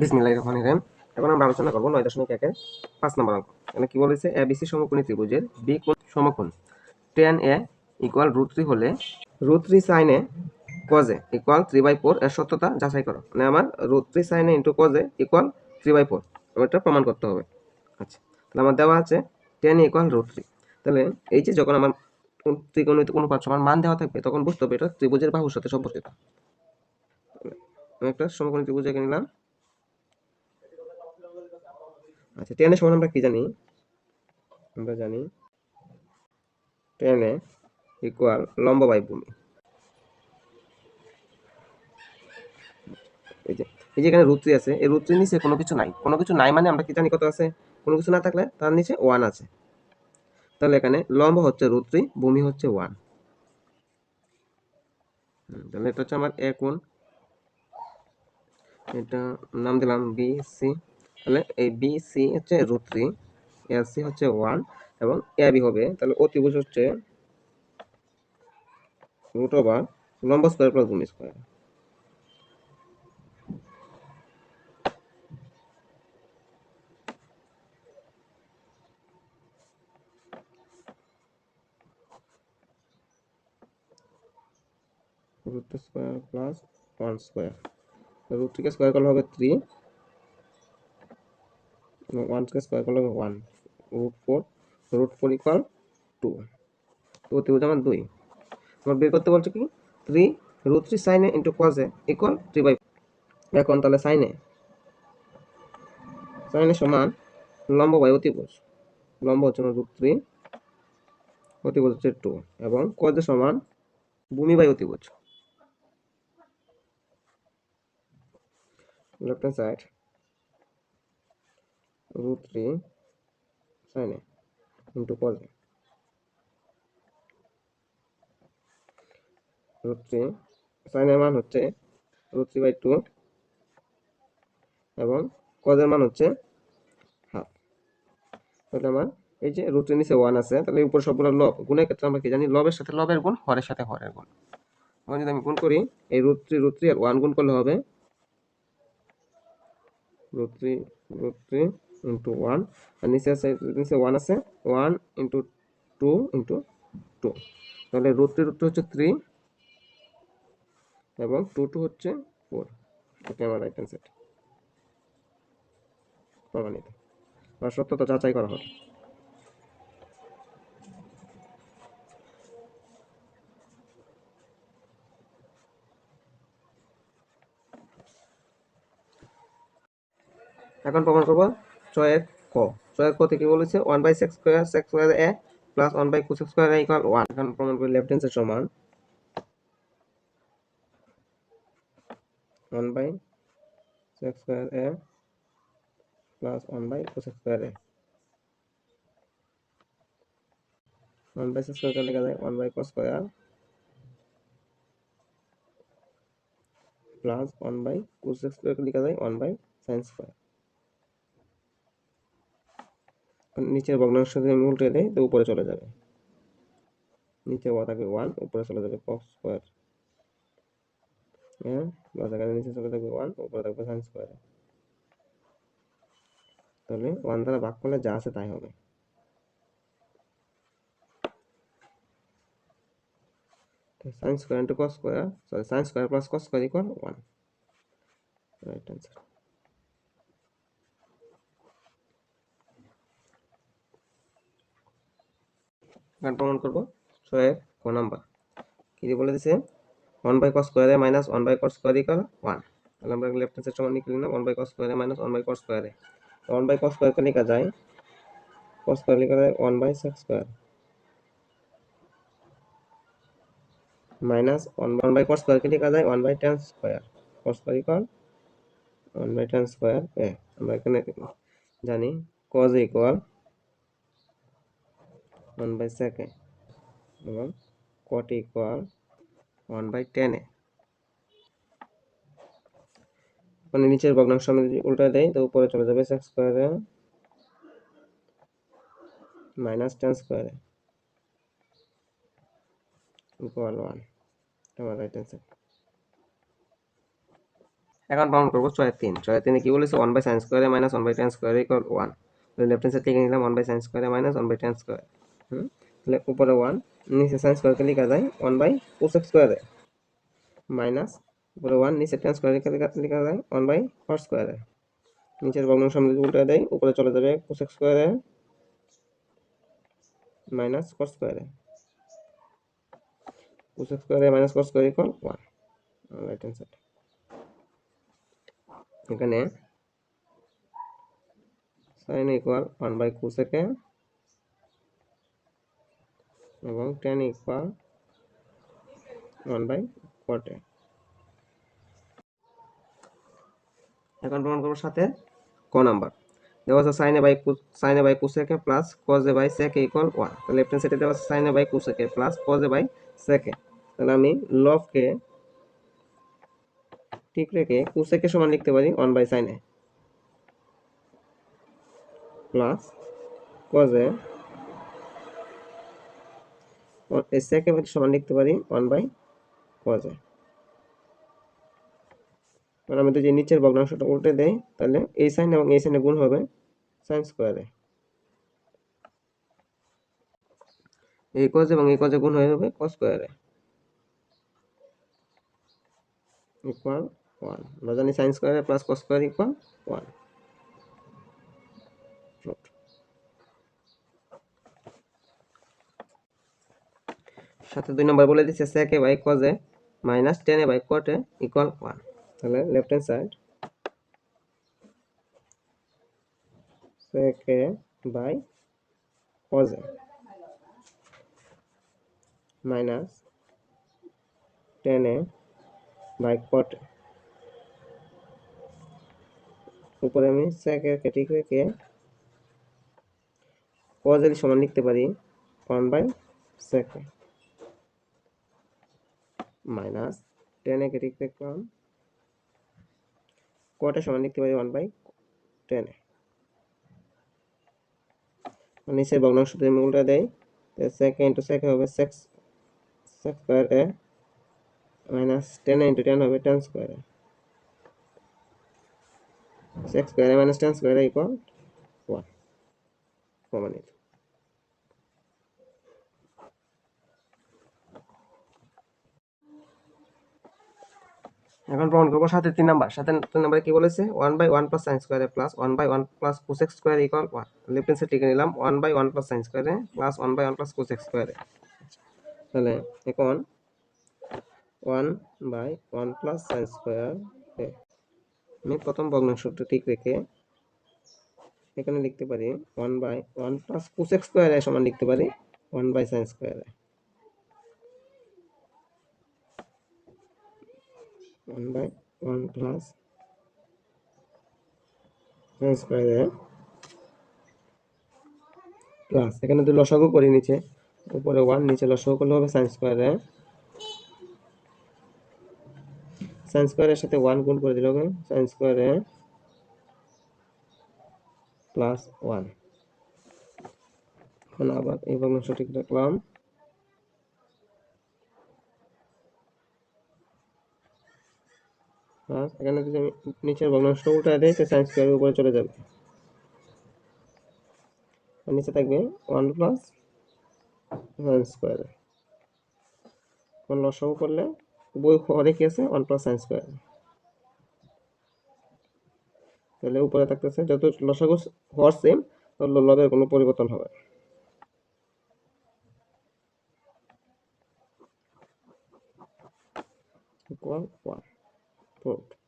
বিসমিল্লাহির রহমানির রহিম। এখন আমরা আলোচনা করব নয় দশমিক একের পাঁচ নম্বর অঙ্ক। এখানে কি বলেছে? এ বিসি সমকোণী ত্রিভুজের বি কোণ সমকোণ। Tan A equal root three হলে root three sine A cos A equal three by four এর সত্যতা যাচাই করো। মানে আমার root three sine A into cos A equal three by four এটা প্রমাণ করতে হবে। আচ্ছা তাহলে আমার দেওয়া আছে টেন ইকুয়াল রুট থ্রি তাহলে এই যে যখন আমার ত্রিকোণমিতিক অনুপাত সমান মান দেওয়া থাকবে, তখন বুঝতে হবে এটা ত্রিভুজের বাহুর সাথে সম্পর্কিত। একটা সমকোণী ত্রিভুজ এঁকে নিলাম। আচ্ছা টেনের সমান আমরা কি জানি? আমরা জানি টেনে ইকুয়াল লম্ব বাই ভূমি এই যে এই যে এখানে রুত্রি আছে, এই রুত্রির নিচে কোনো কিছু নাই। কোনো কিছু নাই মানে আমরা কি জানি কত আছে? কোনো কিছু না থাকলে তার নিচে ওয়ান আছে। তাহলে এখানে লম্ব হচ্ছে রুত্রি ভূমি হচ্ছে ওয়ান তাহলে এটা হচ্ছে আমার এ কোণ। এটা নাম দিলাম বি সি তাহলে এই বি, সি হচ্ছে রুট থ্রি, এ, সি হচ্ছে ওয়ান এবং এ, বি হবে, তাহলে অতিভুজ হচ্ছে রুট ওভার লম্ব স্কোয়ার প্লাস ভূমি square. Root square plus one square, root থ্রিকে square করলে হবে থ্রি ওয়ানকে স্কোয়ার করলে one root four root four equal two তো অতিভুজ আমার দুই। আমার বের করতে বলছে কি? Three root three sine A into cos A equal three by এখন তাহলে সাইনে সাইনে সমান লম্ব বাই অতিভুজ। লম্ব হচ্ছে রুট থ্রি অতিভুজ হচ্ছে টু এবং কজে সমান ভূমি বাই অতিভুজ। left hand side root 3 sin a into cos a. Root 3 sin এর মান হচ্ছে root 3 বাই 2 এবং cos এর মান হচ্ছে হাফ তাহলে আমার এই যে রুট নিচে ওয়ান আছে, তাহলে উপর সবগুলো লব গুণের ক্ষেত্রে আমরা কি জানি? লবের সাথে লবের গুণ, হরের সাথে হরের গুণ। এখন যদি আমি গুণ করি, এই রুট থ্রি রুট থ্রি আর ওয়ান গুণ করলে হবে root 3 root 3 into 1 আর নিচে আছে নিচে 1 আছে 1 into 2 into 2 তাহলে 3 root 2 হচ্ছে 3 এবং 2 2 হচ্ছে 4 এটা আমার রাইট হ্যান্ড সাইড প্রমাণিত। আর সত্যতা যাচাই করা হবে। এখন প্রমাণ করব। ছয়ের ক। ছয়ের ক থেকে বলেছে? One by sec square sec square A plus one by cosec square equal one এখন প্রমাণ করি লেফট হ্যান্ড সমান। One by sec square A plus one by cosec square A. One by sec square লেখা যায় one by cos square plus one by cosec square লেখা যায় one by sine square নিচের ভগ্নাংশ যদি আমি উল্টে দেই, তো উপরে চলে যাবে। নিচে ওয়া থাকবে ওয়ান উপরে চলে যাবে কস স্কোয়ার হ্যাঁ? প্লাস নিচে চলে যাবে ওয়ান উপরে থাকবে সাইন স্কোয়ার তাহলে ওয়ান দ্বারা ভাগ করলে যা আছে তাই হবে। Sine square into cos square sorry sine square plus cos square equal one right answer এখন প্রমাণ করব। ছয়ের ক নাম্বার। কি দিয়ে বলে দিছে? One by cos square A minus one by cos square equal one তাহলে আমরা লেফট হ্যান্ড সাইড সমান লিখে নিলাম one by cos square A minus one by cos স্কোয়ারে ওয়ান বাই কস স্কোয়ারকে লেখা যায় কস স্কোয়ার লেখা যায় one by sec square minus one one by cos স্কোয়ারকে লেখা যায় one by tan square cos square equal one by tan square আমরা এখানে জানি কজ ইকুয়াল ওয়ান বাই সেকে এবং কট ইকুয়াল ওয়ান বাই টেনে মানে নিচের ভগ্নাংশ আমি যদি উল্টা দেই, তো উপরে চলে যাবে sec square A minus tan square A equal one আমার রাইট অ্যান্সার এখন প্রমাণ করব ছয় তিন। ছয় তিনে কি বলেছে? One by sine square A minus one by tan square equal one left hand side থেকে নিলাম? One by sine square A minus one by tan square হুম, তাহলে উপরে ওয়ান নিচে সাইন স্কোয়ারকে লেখা যায় one by cosec square A minus উপরে one নিচে টেন স্কোয়ার লেখা যায় ওয়ান বাই কস স্কোয়ারে নিচের ভগ্নাংশ আমরা উল্টে দেয় উপরে চলে যাবে কোসেক স্কোয়ারে মাইনাস কস স্কোয়ারে কোসেক স্কোয়ারে minus cos square equal one right hand side এখানে sine equal one by cosec এবং টেন ইকুয়াল ওয়ান বাই কটে এখন প্রমাণ করব সাথে ক নাম্বার। দেওয়া আছে sine A by sine A by cosec A plus cos A by sec A equal one তাহলে লেফট হ্যান্ড সাইডে দেওয়া আছে sine A by cosec A plus cos A by sec A তাহলে আমি লবকে ঠিক রেখে কুসেকে সমান লিখতে পারি one by sine A plus cos A এই সেকে সমান লিখতে পারি ওয়ান বাই কজে মানে আমি তো যে নিচের ভগ্নাংশটা উল্টে দেই, তাহলে এই সাইন এবং এই সাইনে গুণ হবে সাইন স্কোয়ারে এই কজ এবং এই কজে গুণ হয়ে যাবে কস স্কোয়ারে ইকুয়াল ওয়ান আমরা জানি sine square A plus cos square equal one সাথে দুই নম্বর বলে দিচ্ছে sec A by cos A minus tan A by cot A equal one তাহলে left hand side sec A by cos A minus tan A by cot A উপরে আমি সেকে ঠিক রেখে কজের সমান লিখতে পারি ওয়ান বাই সেকে মাইনাস টেনে কে ঠিক দেখলাম কটা সমান লিখতে পারি ওয়ান বাই টেনে নিচের ভগ্নাংশ যদি আমি উল্টা দেয় তো sec A into sec A হবে sec sec square A minus tan into tan হবে tan square A sec square A minus tan square equal one প্রমাণিত এখন প্রমাণ করব সাথে তিন নাম্বার। সাথে তিন নাম্বারে কি বলেছে? One by one plus sine square A plus one by one plus cosec square equal one left hand side নিলাম one by one plus sine square A plus one by one plus cosec square A তাহলে এখন one by one plus sine square আমি প্রথম ভগ্নাংশটা ঠিক রেখে এখানে লিখতে পারি one by one plus cosec square A সমান লিখতে পারি one by sine square A one by one plus square A plus এখানে যদি লসাগু করি নিচে। উপরে ওয়ান নিচে লসাগু করলে হবে সাইন স্কোয়ারে সাইন স্কোয়ারের সাথে ওয়ান গুণ করে দিলে সাইন স্কোয়ারে প্লাস ওয়ান এখন আবার এই ভগ্নাংশ ঠিক রাখলাম প্লাস এখানে যদি আমি নিচের ভগ্নাংশ উল্টা দেই, তো সাইন স্কোয়ারের উপরে চলে যাবে। নিচে থাকবে ওয়ান প্লাস সাইন স্কোয়ারে এখন লসাগু করলে? বই হরে কি আছে ওয়ান প্লাস সাইন স্কোয়ার তাহলে উপরে থাকতেছে, যত লসাগু হওয়ার সেম তত লগের কোনো পরিবর্তন হবে। Equal one Ponto.